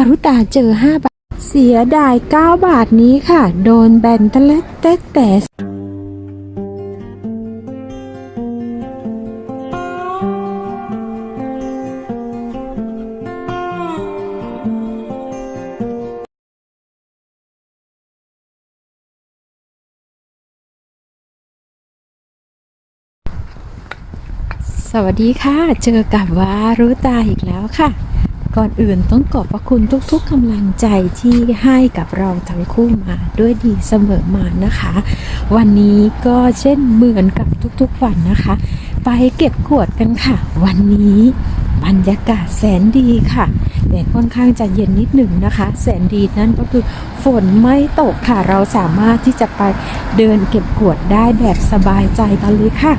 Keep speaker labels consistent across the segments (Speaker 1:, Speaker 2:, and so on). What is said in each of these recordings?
Speaker 1: วารุตาเจอ 5 บาท เสียดาย 9 บาทนี้ค่ะ โดนแบนตะเล็ดแต่แต่สวัสดีค่ะ เจอกับวารุตาอีกแล้วค่ะ ก่อนอื่นต้องขอบพระคุณทุกๆกำลังใจที่ให้กับเราทั้งคู่มาด้วยดีเสมอมานะคะ วันนี้ก็เช่นเหมือนกับทุกๆวันนะคะ ไปเก็บขวดกันค่ะ วันนี้บรรยากาศแสนดีค่ะแต่ค่อนข้างจะเย็นนิดหนึ่งนะคะ แสนดีนั่นก็คือฝนไม่ตกค่ะ เราสามารถที่จะไปเดินเก็บขวดได้แบบสบายใจกันเลยค่ะ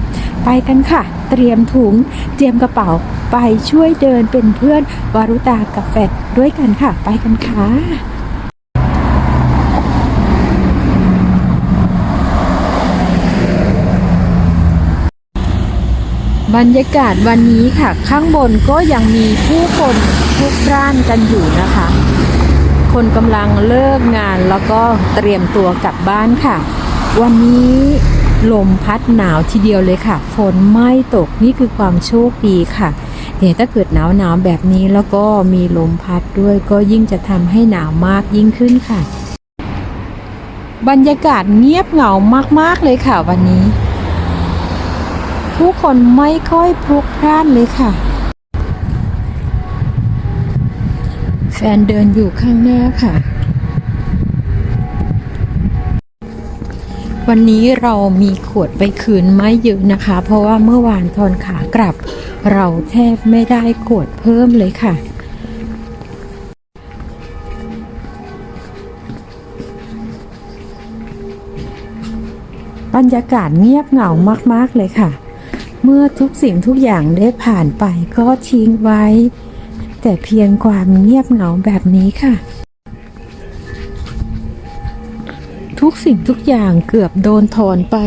Speaker 1: ไปกันค่ะ เตรียมถุง เตรียมกระเป๋าไปช่วยเดินเป็นเพื่อนวารุตากับแฟด้วยกันค่ะ ไปกันค่ะบรรยากาศวันนี้ค่ะ ข้างบนก็ยังมีผู้คนพลุกพล่านกันอยู่นะคะ คนกำลังเลิกงานแล้วก็เตรียมตัวกลับบ้านค่ะ วันนี้ลมพัดหนาวทีเดียวเลยค่ะ ฝนไม่ตกนี่คือความโชคดีค่ะ แต่ถ้าเกิดหนาวหนาวๆแบบนี้แล้วก็มีลมพัดด้วยก็ยิ่งจะทำให้หนาวมากยิ่งขึ้นค่ะ บรรยากาศเงียบเหงามากๆเลยค่ะวันนี้ ผู้คนไม่ค่อยพลุกพล่านเลยค่ะ แฟนเดินอยู่ข้างหน้าค่ะ วันนี้เรามีขวดไปคืนไม่เยอะนะคะ เพราะว่าเมื่อวานตอนขากลับ เราแทบไม่ได้ขวดเพิ่มเลยค่ะ บรรยากาศเงียบเหงามากๆเลยค่ะ เมื่อทุกสิ่งทุกอย่างได้ผ่านไปก็ทิ้งไว้ แต่เพียงความเงียบเหงาแบบนี้ค่ะ ทุกสิ่งทุกอย่างเกือบโดนถอนไป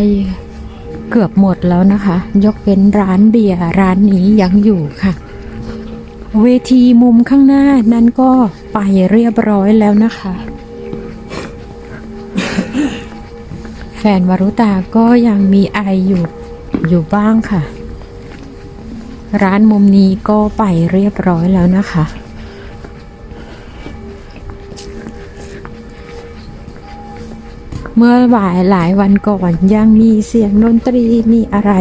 Speaker 1: เกือบหมดแล้วนะคะ ยกเว้นร้านเบียร์ร้านนี้ยังอยู่ค่ะ เวทีมุมข้างหน้านั้นก็ไปเรียบร้อยแล้วนะคะ แฟนวรุตาก็ยังมีไออยู่อยู่บ้างค่ะ ร้านมุมนี้ก็ไปเรียบร้อยแล้วนะคะ เมื่อหลายหลายวันก่อนยังมีเสียงดนตรีมีอะไร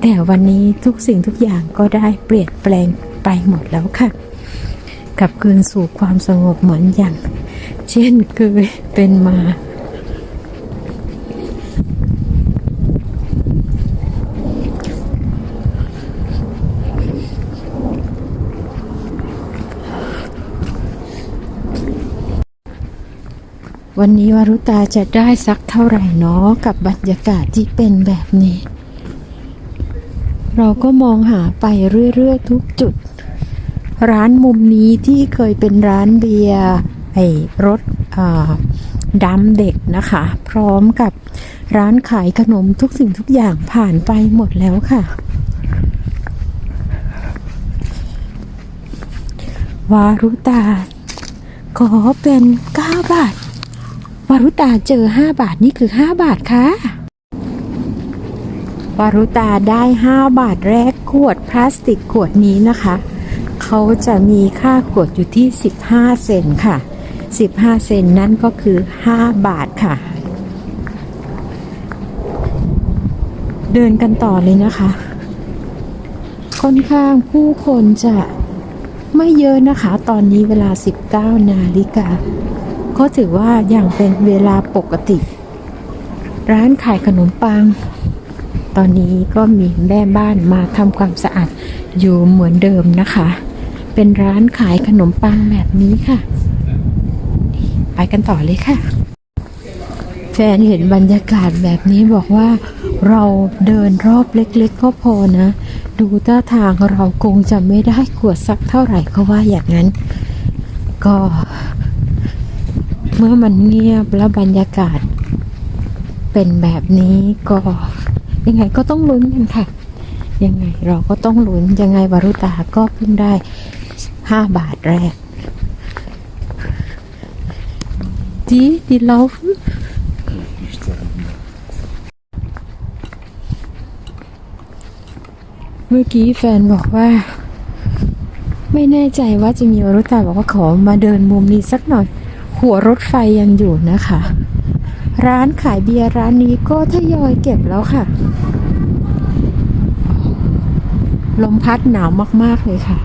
Speaker 1: แต่วันนี้ทุกสิ่งทุกอย่างก็ได้เปลี่ยนแปลงไปหมดแล้วค่ะกลับคืนสู่ความสงบเหมือนอย่าง เช่นเคยเป็นมา วันนี้วารุตาจะได้สักเท่าไหร่เนาะกับบรรยากาศที่เป็นแบบนี้ เราก็มองหาไปเรื่อยๆทุกจุด ร้านมุมนี้ที่เคยเป็นร้านเบียร์ไอ้รถอ่าดำเด็กนะคะ พร้อมกับร้านขายขนมทุกสิ่งทุกอย่างผ่านไปหมดแล้วค่ะ วารุตาขอเป็น 9 บาท วารุตาเจอ5บาทนี่คือ5บาทค่ะวารุตาได้5บาทแรกขวดพลาสติกขวดนี้นะคะ เขาจะมีค่าขวดอยู่ที่15เซนค่ะ15เซนนั่นก็คือ5บาทค่ะ เดินกันต่อเลยนะคะ ค่อนข้างผู้คนจะไม่เยอะนะคะ ตอนนี้เวลา 19 นาฬิกา ก็ถือว่าอย่างเป็นเวลาปกติ ร้านขายขนมปัง ตอนนี้ก็มีแม่บ้านมาทำความสะอาดอยู่เหมือนเดิมนะคะ เป็นร้านขายขนมปังแบบนี้ค่ะ ไปกันต่อเลยค่ะ แฟนเห็นบรรยากาศแบบนี้บอกว่าเราเดินรอบเล็กๆก็พอนะ ดูท่าทางเราคงจะไม่ได้ขวดสักเท่าไหร่ก็ว่าอย่างนั้น ก็ เมื่อมันเงียบแล้วบรรยากาศ เป็นแบบนี้ก็ยังไงก็ต้องลุ้นกันค่ะ ยังไงเราก็ต้องลุ้นยังไงวารุตาก็เพิ่งได้ห้าบาทแรก Die, die laufen. เมื่อกี้แฟนบอกว่า ไม่แน่ใจว่าจะมีวรุตาบอกว่าขอมาเดินมุมนี้สักหน่อย หัวรถไฟยังอยู่นะคะ ร้านขายเบียร์ร้านนี้ก็ทยอยเก็บแล้วค่ะ ลมพัดหนาวมากๆเลยค่ะ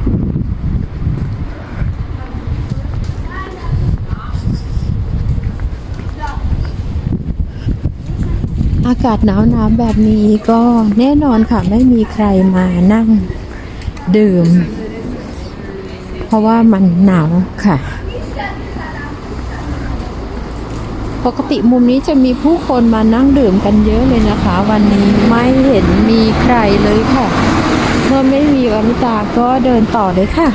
Speaker 1: อากาศหนาวหนาวๆแบบนี้ก็แน่นอนค่ะ ไม่มีใครมานั่งดื่ม เพราะว่ามันหนาวค่ะ ปกติมุมนี้จะมีผู้คนมานั่งดื่มกันเยอะเลยนะคะ วันนี้ไม่เห็นมีใครเลยค่ะ เมื่อไม่มีวานิตาก็เดินต่อเลยค่ะ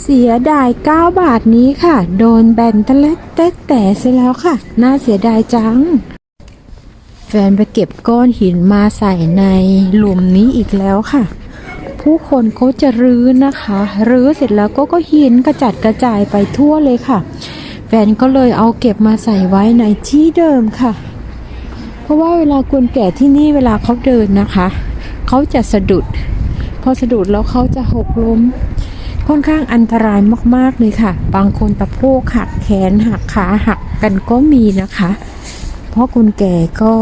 Speaker 1: เสียดาย 9 บาทนี้ค่ะ โดนแบนตะเล็ดเต๊ะแต่เสียแล้วค่ะ น่าเสียดายจัง แฟนไปเก็บก้อนหินมาใส่ในหลุมนี้อีกแล้วค่ะ ผู้คนเขาจะรื้อนะคะ รื้อเสร็จแล้วก็ก็หินกระจัดกระจายไปทั่วเลยค่ะ แฟนก็เลยเอาเก็บมาใส่ไว้ในที่เดิมค่ะ เพราะว่าเวลาคนแก่ที่นี่เวลาเขาเดินนะคะ เขาจะสะดุด พอสะดุดแล้วเขาจะหกล้ม ค่อนข้างอันตรายมากๆเลยค่ะ บางคนตะโพกหักแขนหักขาหักกันก็มีนะคะ เพราะคนแก่ก็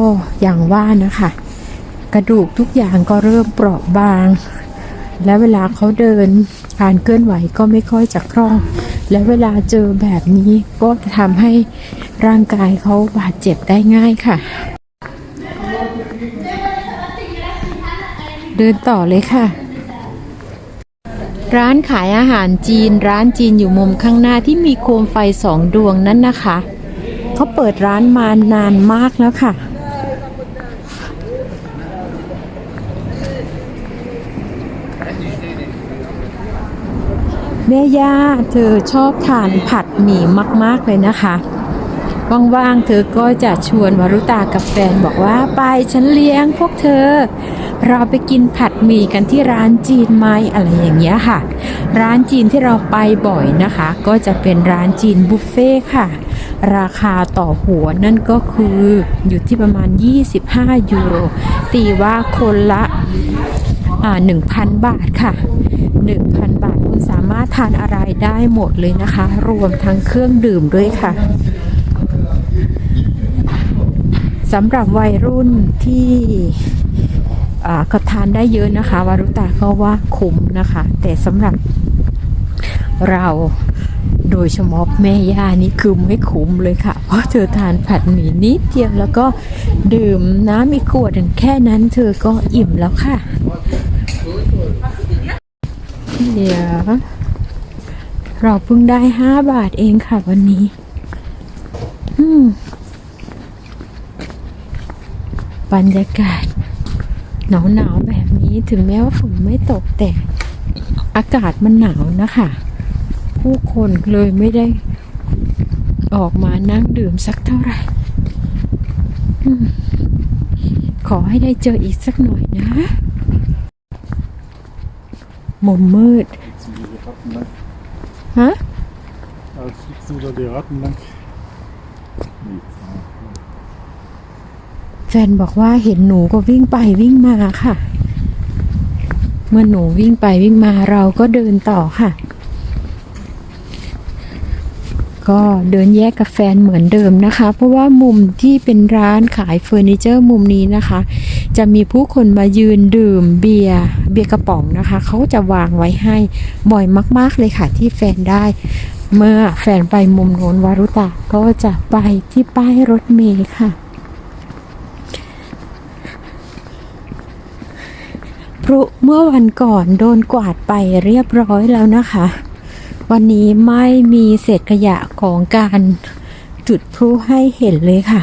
Speaker 1: อย่างว่านะคะ กระดูกทุกอย่างก็เริ่มเปราะบาง และเวลาเขาเดินการเคลื่อนไหวก็ไม่ค่อยจะคล่อง และเวลาเจอแบบนี้ก็จะทำให้ร่างกายเขาบาดเจ็บได้ง่ายค่ะ เดินต่อเลยค่ะ ร้านขายอาหารจีน ร้านจีนอยู่มุมข้างหน้าที่มีโคมไฟสองดวงนั่นนะคะเขาเปิดร้านมานานมากแล้วค่ะ แม่ย่าเธอชอบทานผัดหมี่มาก ๆ เลยนะคะว่างๆเธอก็จะชวนวรุตากับแฟนบอกว่าไปฉันเลี้ยงพวกเธอ เราไปกินผัดหมี่กันที่ร้านจีนไหมอะไรอย่างเงี้ยค่ะ ร้านจีนที่เราไปบ่อยนะคะ ก็จะเป็นร้านจีนบุฟเฟ่ค่ะ ราคาต่อหัวนั่นก็คืออยู่ที่ประมาณ 25 ยูโร ตีว่าคนละอ่า1,000 บาทค่ะ 1,000 บาทคุณสามารถ ทานอะไรได้หมดเลยนะคะ รวมทั้งเครื่องดื่มด้วยค่ะสำหรับวัยรุ่นที่อ่าก็ทานได้เยอะนะคะ วารุตาก็ว่าคุ้มนะคะ แต่สำหรับเราโดยเฉพาะแม่ย่านี่คือไม่คุ้มเลยค่ะ เพราะเธอทานผัดหมี่นิดเดียวแล้วก็ดื่มน้ำอีกขวดหนึ่งแค่นั้นเธอก็อิ่มแล้วค่ะ เดี๋ยว เราเพิ่งได้ห้าบาทเองค่ะวันนี้อืมบรรยากาศ หนาวหนาวๆแบบนี้ถึงแม้ว่าฝนไม่ตกแต่อากาศมันหนาวนะคะ ผู้คนเลยไม่ได้ออกมานั่งดื่มสักเท่าไหร่ขอให้ได้เจออีกสักหน่อยนะมุมมืด ฮะ
Speaker 2: Als siehst du da die Ratten lang?
Speaker 1: แฟนบอกว่าเห็นหนูก็วิ่งไปวิ่งมาค่ะ เมื่อหนูวิ่งไปวิ่งมาเราก็เดินต่อค่ะ ก็เดินแยกกับแฟนเหมือนเดิมนะคะ เพราะว่ามุมที่เป็นร้านขายเฟอร์นิเจอร์มุมนี้นะคะ จะมีผู้คนมายืนดื่มเบียร์เบียร์กระป๋องนะคะเขาจะวางไว้ให้บ่อยมาก ๆเลยค่ะที่แฟนได้ เมื่อแฟนไปมุมโน้นวารุตาก็จะไปที่ป้ายรถเมล์ค่ะพลุเมื่อวันก่อนโดนกวาดไปเรียบร้อยแล้วนะคะ วันนี้ไม่มีเศษขยะของการจุดพลุให้เห็นเลยค่ะ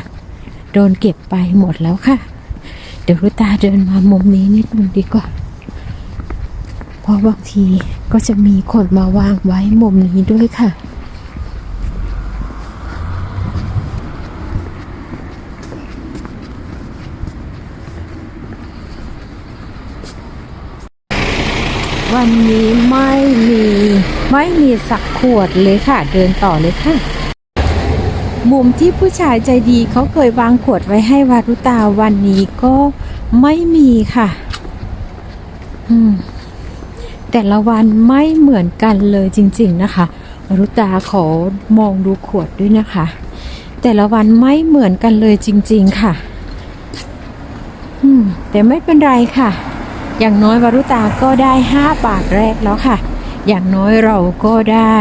Speaker 1: โดนเก็บไปหมดแล้วค่ะ เดี๋ยวรุตาเดินมามุมนี้นิดนึงดีกว่า เพราะบางทีก็จะมีคนมาวางไว้มุมนี้ด้วยค่ะวันนี้ไม่มี ไม่มีสักขวดเลยค่ะ เดินต่อเลยค่ะ มุมที่ผู้ชายใจดีเขาเคยวางขวดไว้ให้วารุตาวันนี้ก็ไม่มีค่ะ อืม แต่ละวันไม่เหมือนกันเลยจริง ๆนะคะ วารุตาขอมองดูขวดด้วยนะคะ แต่ละวันไม่เหมือนกันเลยจริง ๆ ค่ะ อืม แต่ไม่เป็นไรค่ะ อย่างน้อยวารุตาก็ได้ห้าบาทแรกแล้วค่ะ อย่างน้อยเราก็ได้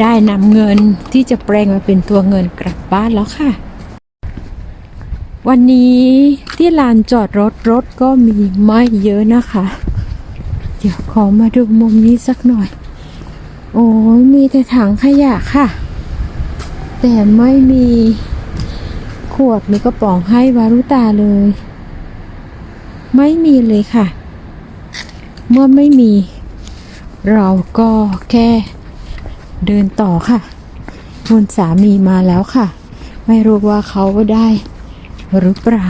Speaker 1: ได้นำเงินที่จะแปลงมาเป็นตัวเงินกลับบ้านแล้วค่ะ วันนี้ที่ลานจอดรถรถก็มีไม่เยอะนะคะ เดี๋ยวขอมาดูมุมนี้สักหน่อย โอ้ยมีแต่ถังขยะค่ะ แต่ไม่มีขวดหรือกระป๋องให้วารุตาเลย ไม่มีเลยค่ะ เมื่อไม่มี เราก็แค่ เดินต่อค่ะคุณสามีมาแล้วค่ะ ไม่รู้ว่าเขาได้หรือเปล่า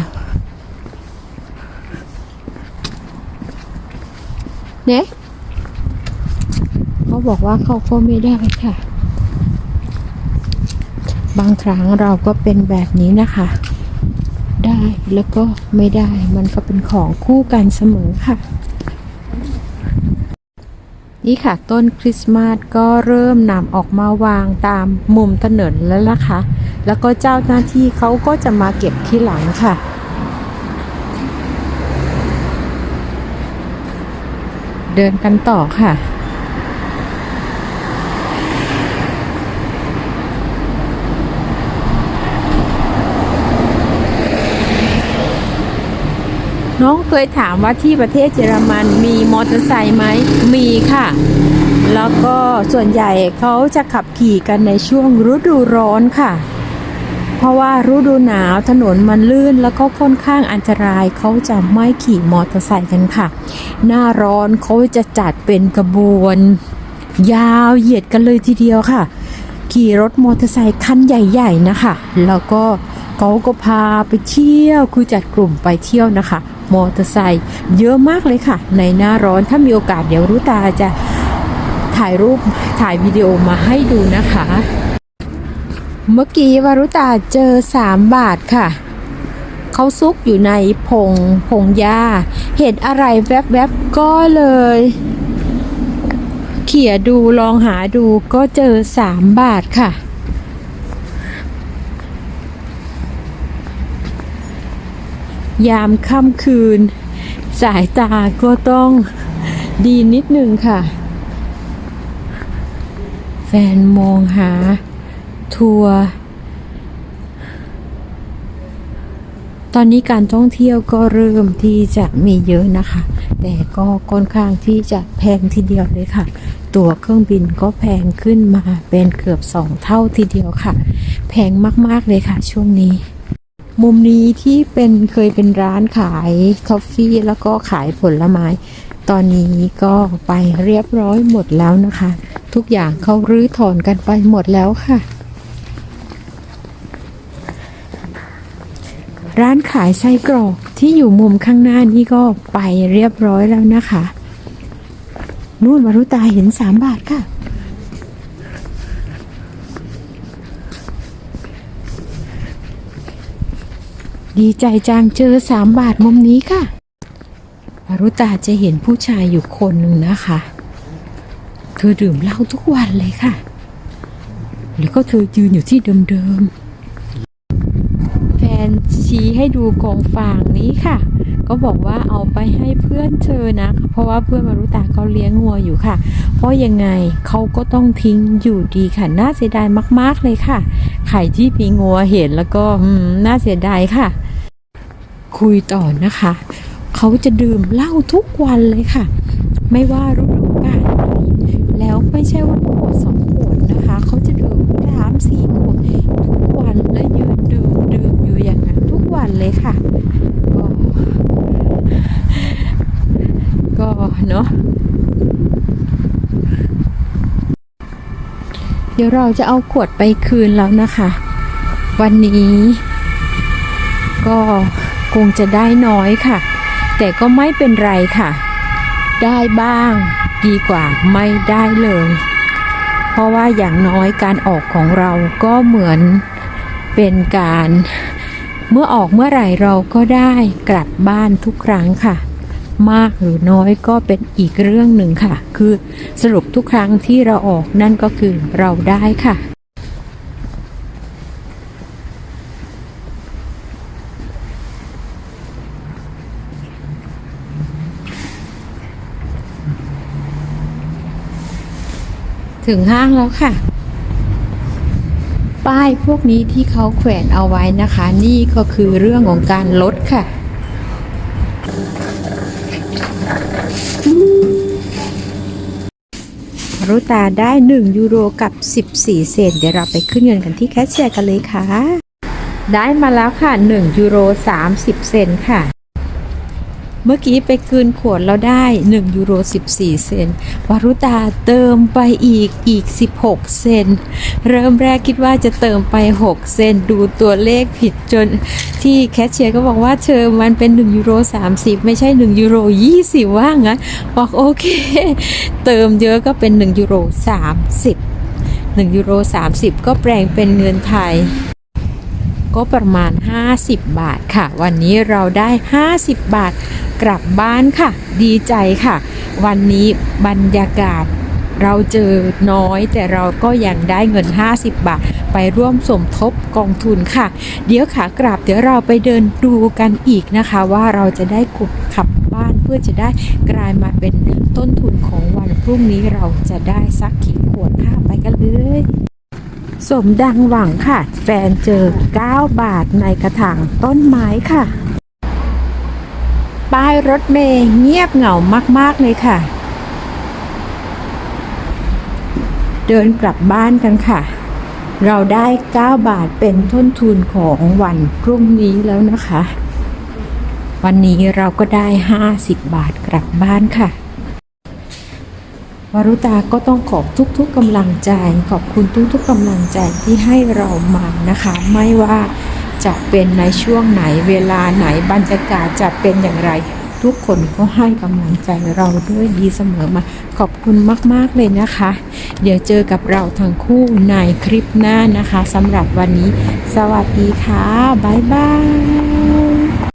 Speaker 1: เนี่ยเขาบอกว่าเขาก็ไม่ได้ค่ะ บางครั้งเราก็เป็นแบบนี้นะคะ ได้แล้วก็ไม่ได้มันก็เป็นของคู่กันเสมอค่ะ นี่ค่ะต้นคริสต์มาสก็เริ่มนำออกมาวางตามมุมถนนแล้วล่ะค่ะ แล้วก็เจ้าหน้าที่เขาก็จะมาเก็บที่หลังค่ะเดินกันต่อค่ะ น้องเคยถามว่าที่ประเทศเยอรมันมีมอเตอร์ไซค์ไหม มีค่ะ แล้วก็ส่วนใหญ่เขาจะขับขี่กันในช่วงฤดูร้อนค่ะ เพราะว่าฤดูหนาวถนนมันลื่นแล้วก็ค่อนข้างอันตรายเขาจะไม่ขี่มอเตอร์ไซค์กันค่ะ หน้าร้อนเขาจะจัดเป็นกระบวน ยาวเหยียดกันเลยทีเดียวค่ะ ขี่รถมอเตอร์ไซค์คันใหญ่ ๆนะคะ แล้วก็เขาก็พาไปเที่ยวคือจัดกลุ่มไปเที่ยวนะคะ มอเตอร์ไซค์เยอะมากเลยค่ะ ในหน้าร้อนถ้ามีโอกาสเดี๋ยวรุตาจะถ่ายรูปถ่ายวิดีโอมาให้ดูนะคะ เมื่อกี้วารุตาเจอ 3 บาทค่ะ เขาซุกอยู่ในพงพงหญ้า เห็นอะไรแวบๆก็เลย เขี่ยดูลองหาดูก็เจอ 3 บาทค่ะ ยามค่ำคืน สายตาก็ต้องดีนิดนึงค่ะ แฟนมองหา ทัวร์ตอนนี้การท่องเที่ยวก็เริ่มที่จะมีเยอะนะคะ แต่ก็ค่อนข้างที่จะแพงทีเดียวเลยค่ะ ตั๋วเครื่องบินก็แพงขึ้นมาเป็นเกือบสองเท่าทีเดียวค่ะ แพงมากๆเลยค่ะช่วงนี้ มุมนี้ที่เป็นเคยเป็นร้านขายคอฟฟี่แล้วก็ขายผลไม้ ตอนนี้ก็ไปเรียบร้อยหมดแล้วนะคะ ทุกอย่างเขารื้อถอนกันไปหมดแล้วค่ะ ร้านขายไส้กรอกที่อยู่มุมข้างหน้านี่ก็ไปเรียบร้อยแล้วนะคะ นู่นมารุตาเห็นสามบาทค่ะ ดีใจจังเจอสามบาทมุมนี้ค่ะรุตาจะเห็นผู้ชายอยู่คนหนึ่งนะคะ เธอดื่มเหล้าทุกวันเลยค่ะ แล้วก็เธอยืนอยู่ที่เดิมๆ แฟนชี้ให้ดูกองฟางนี้ค่ะ ก็บอกว่าเอาไปให้เพื่อนเธอนะ เพราะว่าเพื่อนมารุตาเขาเลี้ยงงัวอยู่ค่ะ เพราะยังไงเขาก็ต้องทิ้งอยู่ดีค่ะน่าเสียดายมาก ๆเลยค่ะ ไข่ที่มีงัวเห็นแล้วก็น่าเสียดายค่ะ คุยต่อนะคะ เขาจะดื่มเหล้าทุกวันเลยค่ะ ไม่ว่าฤดูกาลไหนแล้วไม่ใช่ว่าขวดสองขวดนะคะ เขาจะดื่มสามสี่ขวดทุกวันและยืนดื่มดื่มอยู่อย่างนั้นทุกวันเลยค่ะ ก็ ก็ เนาะเดี๋ยวเราจะเอาขวดไปคืนแล้วนะคะ วันนี้ ก็คงจะได้น้อยค่ะ แต่ก็ไม่เป็นไรค่ะ ได้บ้าง ดีกว่าไม่ได้เลย เพราะว่าอย่างน้อยการออกของเราก็เหมือนเป็นการ เมื่อออกเมื่อไหร่เราก็ได้กลับบ้านทุกครั้งค่ะ มากหรือน้อยก็เป็นอีกเรื่องหนึ่งค่ะ คือสรุปทุกครั้งที่เราออกนั่นก็คือเราได้ค่ะถึงห้างแล้วค่ะ ป้ายพวกนี้ที่เขาแขวนเอาไว้นะคะ นี่ก็คือเรื่องของการลดค่ะ รุตาได้ 1 ยูโรกับ 14 เซนเดี๋ยวเราไปขึ้นเงินกันที่แคชเชียร์กันเลยค่ะ ได้มาแล้วค่ะ 1 ยูโร 30 เซนค่ะ เมื่อกี้ไปคืนขวดเราได้ 1 ยูโร 14 เซนวารุตาเติมไปอีกอีก 16 เซน เริ่มแรกคิดว่าจะเติมไป 6 เซน ดูตัวเลขผิดจนที่แคชเชียร์ก็บอกว่าเธอมันเป็น 1 ยูโร 30 ไม่ใช่ 1 ยูโร 20 ว่างั้น บอกโอเค เติมเยอะก็เป็น 1 ยูโร 30 1 ยูโร 30 ก็แปลงเป็นเงินไทย ก็ประมาณ 50 บาทค่ะ วันนี้เราได้ 50 บาท กลับบ้านค่ะ ดีใจค่ะ วันนี้บรรยากาศเราเจอน้อยแต่เราก็ยังได้เงิน 50 บาท ไปร่วมสมทบกองทุนค่ะ เดี๋ยวขากลับเดี๋ยวเราไปเดินดูกันอีกนะคะ ว่าเราจะได้กลับขับบ้านเพื่อจะได้กลายมาเป็นต้นทุนของวันพรุ่งนี้เราจะได้สักกี่ขวดค่ะไปกันเลย สมดังหวังค่ะ แฟนเจอ 9 บาทในกระถางต้นไม้ค่ะ ป้ายรถเมย์เงียบเหงามาก ๆ เลยค่ะ เดินกลับบ้านกันค่ะ เราได้ 9 บาทเป็นต้นทุนของวันพรุ่งนี้แล้วนะคะ วันนี้เราก็ได้ 50 บาทกลับบ้านค่ะวารุตาก็ต้องขอบทุกๆกำลังใจ ขอบคุณทุกๆกำลังใจที่ให้เรามานะคะ ไม่ว่า จะเป็นในช่วงไหนเวลาไหนบรรยากาศจะเป็นอย่างไร ทุกคนก็ให้กำลังใจเราด้วยดีเสมอมา ขอบคุณมาก ๆ เลยนะคะ เดี๋ยวเจอกับเราทั้งคู่ในคลิปหน้านะคะสำหรับวันนี้ สวัสดีค่ะ บ๊ายบาย